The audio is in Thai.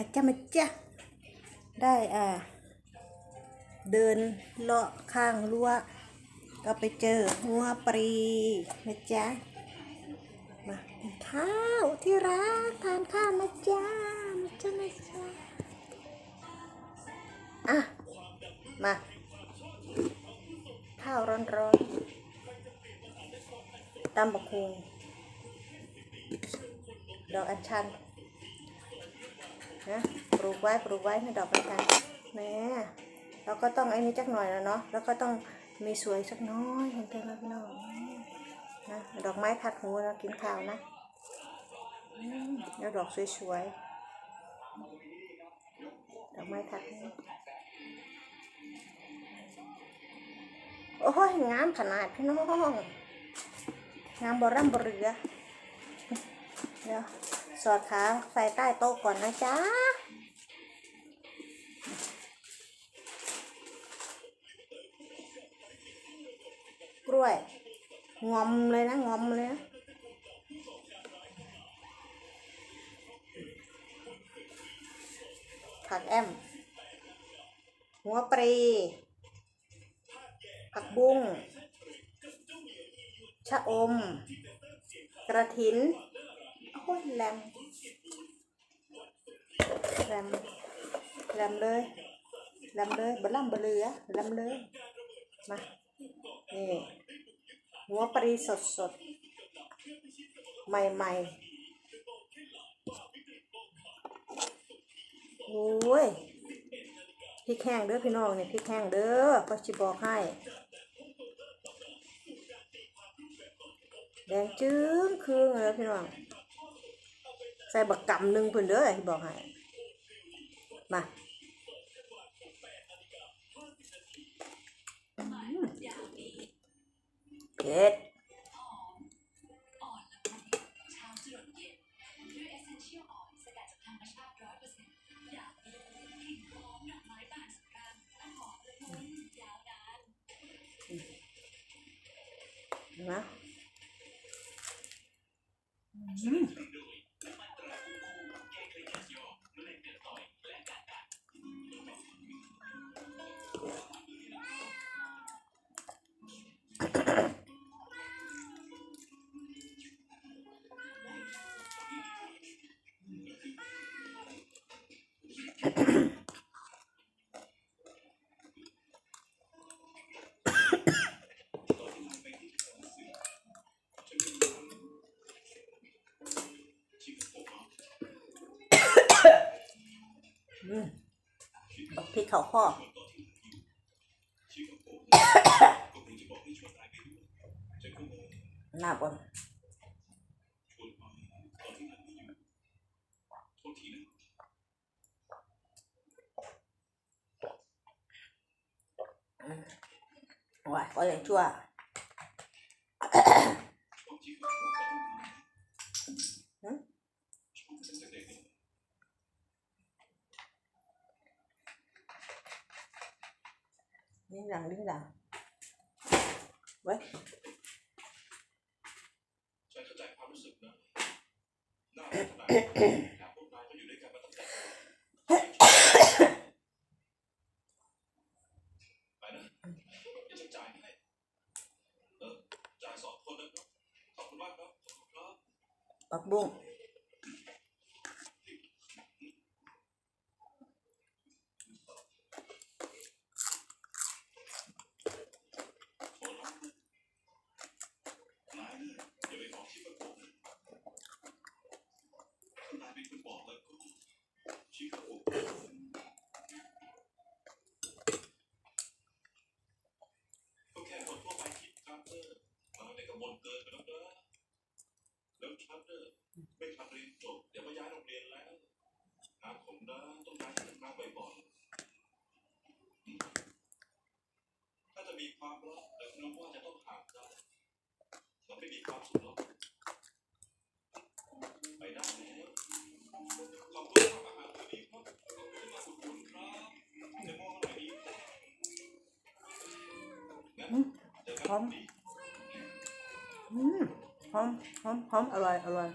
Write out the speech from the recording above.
มาจ้ามาจ้าได้อ่า เดินเลาะข้างรั้วก็ไปเจอหัวปรีนะจ๊ะมากินข้าวที่รักทานข้าวนะจ๊ะนะจ๊ะนะจ๊ะอะมาข้าวร้อนๆตำบักฮุงดอกอัญชัน นะปลูกไว้ปลูกไว้ให้ดอกอัญชันแม่เราก็ต้องไอ้นี้จักหน่อยแล้วเนาะแล้วก็ต้องมีสวยสักน้อยเห็นไหมพี่น้องนะดอกไม้ทัดหูเรากินข้าวนะแล้วดอกสวยๆดอกไม้ทัดหูโอ้ยงามขนาดพี่น้องงามบร่ำบเรือเดี๋ยว สอดขาใส่ใต้โต๊ะก่อนนะจ๊ะกล้วยงอมเลยนะงอมเลยนะผักแอม หัวปรี ผักบุ้งชะอม กระถิน ยแรมแรมแรมเลยแรมเลยบล่ำบเรือแรมเลยมานี่หัวปรีสดสดใหม่ใหม่ๆโอ้ยพริกแห้งเด้อพี่น้องเนี่ยพริกแห้งเด้อก็ชิบอกให้ แดงจึ้งครึ่งเลยพี่น้อง ใส่บักกำหนึ่งเพิ่นเด้อที่บอกให้มาเผ็ดนไหมอืม พริกเขาข้อหน้าบน ว้ายก็ยังชั่วหืมลิ้งหลังลิ้งหลังไว้ยฉันเข้าใจความรู้สึกนะน่าจะขนาด ปักบุ้ง ขอร้องนะนายเนี่ยอย่า รักแต่รู้ว่าจะต้องห่างกันมันไม่มีความสุขหรอกไปได้แล้วขอบคุณครับอาหารตัวนี้ครับขอบคุณที่มาอุดหนุนครับจะมองอะไรดีงั้นเจอกันพรุ่งนี้ อืมหอมหอมหอมอร่อยอร่อย